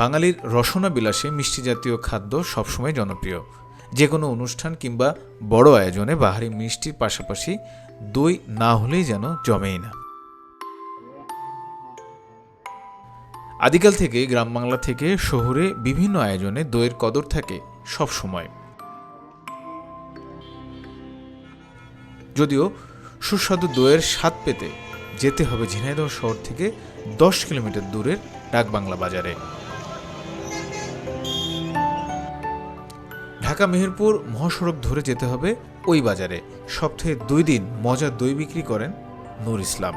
বাঙালির রসনা বিলাসে মিষ্টি জাতীয় খাদ্য সবসময় জনপ্রিয়। যে কোনো অনুষ্ঠান কিংবা বড় আয়োজনে বাহারি মিষ্টির পাশাপাশি দই না হলেই যেন জমেই না। আদিকাল থেকে গ্রাম বাংলা থেকে শহরে বিভিন্ন আয়োজনে দইয়ের কদর থাকে সব সময় যদিও সুস্বাদু দইয়ের স্বাদ পেতে যেতে হবে ঝিনাইদহ শহর থেকে দশ কিলোমিটার দূরের ডাকবাংলা বাজারে। ঢাকা মেহেরপুর মহাসড়ক ধরে যেতে হবে ওই বাজারে। সপ্তাহে দুই দিন মজার দই বিক্রি করেন নূর ইসলাম।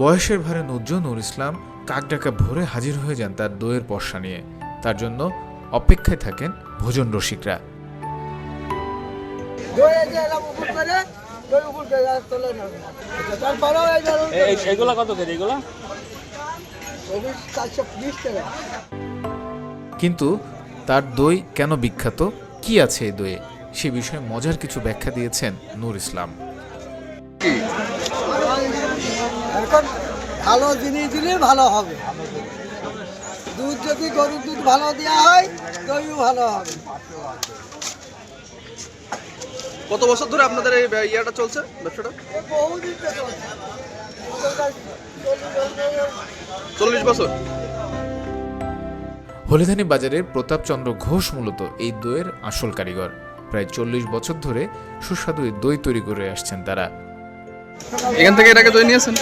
বয়সের ভারে নুজ্জ নূর ইসলাম কাকডাকা ভরে হাজির হয়ে যান তার দইয়ের পর্ষা নিয়ে। তার জন্য অপেক্ষায় থাকেন ভোজন রসিকরা। কত করে এগুলা কিন্তু তার দই কেন বিখ্যাত? কি আছে এই দইয়ে? সে বিষয়ে মজার কিছু ব্যাখ্যা দিয়েছেন নূর ইসলাম। এখন ভালো জিনিস দিলে ভালো হবে। দুধ যদি গরুর দুধ ভালো দেওয়া হয় দইও ভালো হবে। কত বছর ধরে আপনাদের এই ইয়েটা চলছে ব্যবসাটা। চল্লিশ বছর। হলিধানি বাজারের প্রতাপচন্দ্র ঘোষ মূলত এই দইয়ের আসল কারিগর। প্রায় চল্লিশ বছর ধরে সুস্বাদু এই দই তৈরি করে আসছেন তারা। এখান থেকে এর আগে দই নিয়েছেন?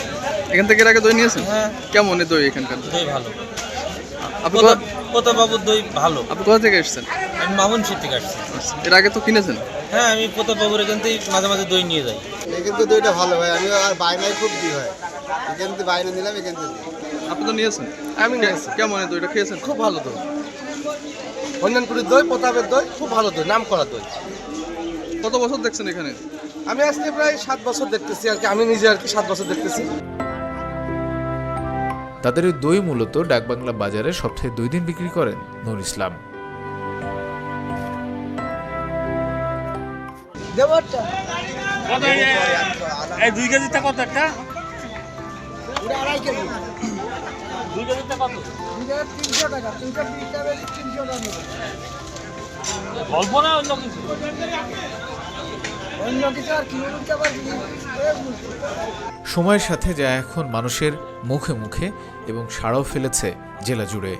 এখান থেকে এর আগে দই নিয়েছেন? কেমন এই দই এখানকার দই? ভালো। আপনি কোথা- কত বাবুর দই ভালো। আপনি কোথা থেকে এসেছেন? আমি মামুন সিট থেকে আসছি। এর আগে তো কিনেছেন? হ্যাঁ আমি প্রতাপ বাবুর এখান থেকে মাঝে মাঝে দই নিয়ে যাই। এখান থেকে দইটা ভালো ভাই আমি আর বাইনায় খুব দিই হয়। এখান থেকে বাইরে নিলাম এখান থেকে। আপনি তো নিয়েছেন? আমি নিয়েছি। কেমন এই দইটা খেয়েছেন? খুব ভালো দই। কল্যাণপুরের দই প্রতাপের দই খুব ভালো দই নাম করা দই। কত বছর দেখছেন এখানে? আমি আজকে প্রায় সাত বছর দেখতেছি আর কি আমি নিজে আর কি সাত বছর দেখতেছি। তাদের এই দই মূলত ডাকবাংলা বাজারে সপ্তাহে দুই দিন বিক্রি করেন নূর ইসলাম। দেবরটা। এই দুই কেজিটা কত একটা? এটা আড়াই কেজি। দুই কেজিটা কত? দুইটা তিনশো টাকা তিনশো বিশ টাকা তিনশো টাকা নেবে। অল্প না অন্য কিছু? অন্য আর সময়ের সাথে যা এখন মানুষের মুখে মুখে এবং সাড়াও ফেলেছে জেলা জুড়ে।